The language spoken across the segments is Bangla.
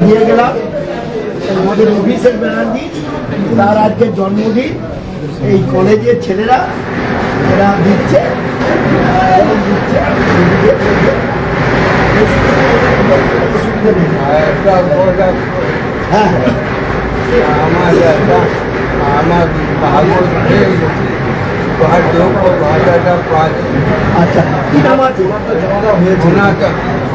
দিয়ে গেলাম। আমাদের অভিষেক ব্যানার্জি তার আজকে জন্মদিন। এই কলেজের ছেলেরা, এরা দিচ্ছে। হ্যাঁ আমার হয়ে। আচ্ছা। কি নাম আছে?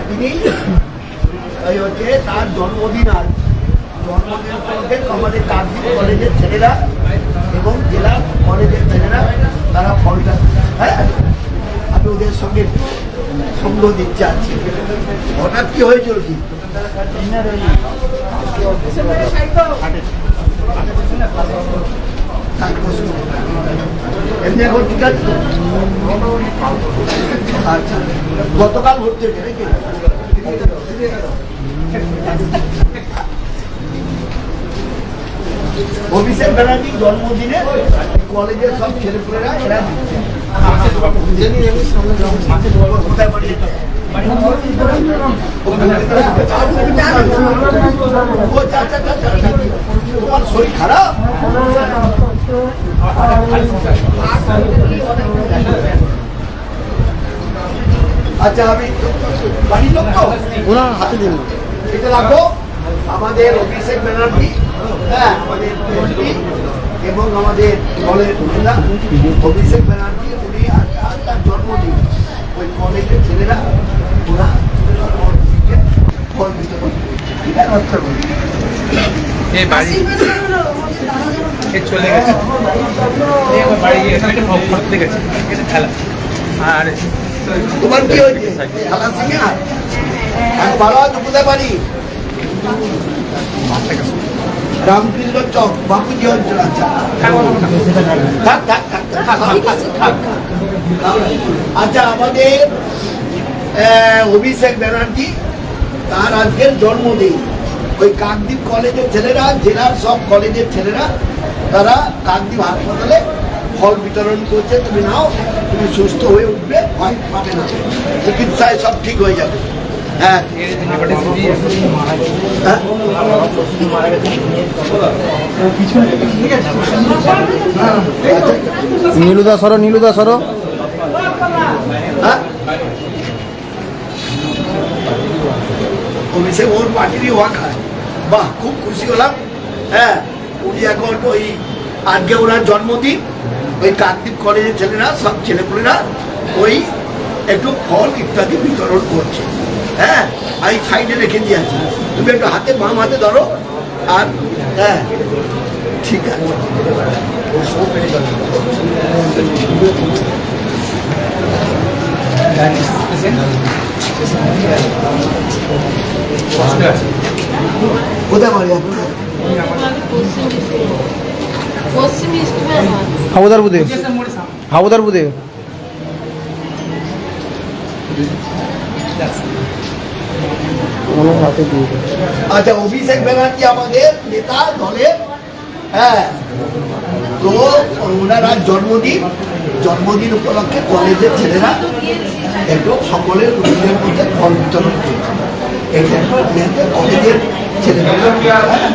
তিনি এই হচ্ছে তার জন্মদিন আজ জন্মদিন উপলক্ষে আমাদের কার্তিক কলেজের ছেলেরা এবং জেলা কলেজের ছেলেরা তারা ফলটা হ্যাঁ? আমি ওদের সঙ্গে সঙ্গ দিচ্ছি আছি হঠাৎ কি হয়েছিল কি? এমনি এখন ঠিক আছে? আচ্ছা গতকাল ভর্তি হয়েছে অভিষেক ব্যানার্জির জন্মদিনে কলেজের সব ছেলেপুলেরা এরা। তোমার শরীর খারাপ আচ্ছা আমি বাড়ির লোক তো? ওনার হাতে দিন। এটা রাখো। আমাদের অভিষেক ব্যানার্জি হ্যাঁ আমাদের এবং আমাদের দলের মহিলা অভিষেক ব্যানার্জি উনি আজ তার জন্মদিন। ওই কলেজের ছেলেরা ওরা ফল দিতে পারে ঠিক আছে? আচ্ছা চলে গেছে। বাড়ি গিয়ে এখানে একটা করতে গেছে। এটা খেলা। আর তোমার কি হয়েছে? খালা সিংহা ভালো আছো কোথায় বাড়ি। রামকৃষ্ণ চক বাপুজি অঞ্চল আচ্ছা। আচ্ছা আমাদের অভিষেক ব্যানার্জি তার আজকের জন্মদিন। ওই কাকদ্বীপ কলেজের ছেলেরা, জেলার সব কলেজের ছেলেরা, তারা কাকদ্বীপ হাসপাতালে ফল বিতরণ করছে। তুমি নাও, তুমি সুস্থ হয়ে উঠবে ভয় পাবে না। চিকিৎসায় সব ঠিক হয়ে যাবে। হ্যাঁ। হ্যাঁ? নীলুদা সরো নীলুদা সরো। অভিষেক ওর পার্টিরই ওয়াকার বাহ, খুব খুশি হলাম। হ্যাঁ উনি এখন ওই আজকে ওনার জন্মদিন। ওই কাকদ্বীপ কলেজের ছেলেরা, সব ছেলেপুলেরা ওই একটু ফল ইত্যাদি বিতরণ করছে। হ্যাঁ আমি সাইডে রেখে দিয়ে দিয়েছি তুমি একটু হাতে বাম হাতে ধরো। আর হ্যাঁ ঠিক আছে। কোথায় বাড়ি আপনার? পশ্চিম বুদে হাবুদার বুদে আচ্ছা অভিষেক ব্যানার্জি আমাদের নেতা দলের? হ্যাঁ। তো ওনার জন্মদিন জন্মদিন উপলক্ষে কলেজের ছেলেরা একটু সকলের মধ্যে ফল বিতরণ করছে। এটা একটা কলেজের ছেলেমেয়েরা হ্যাঁ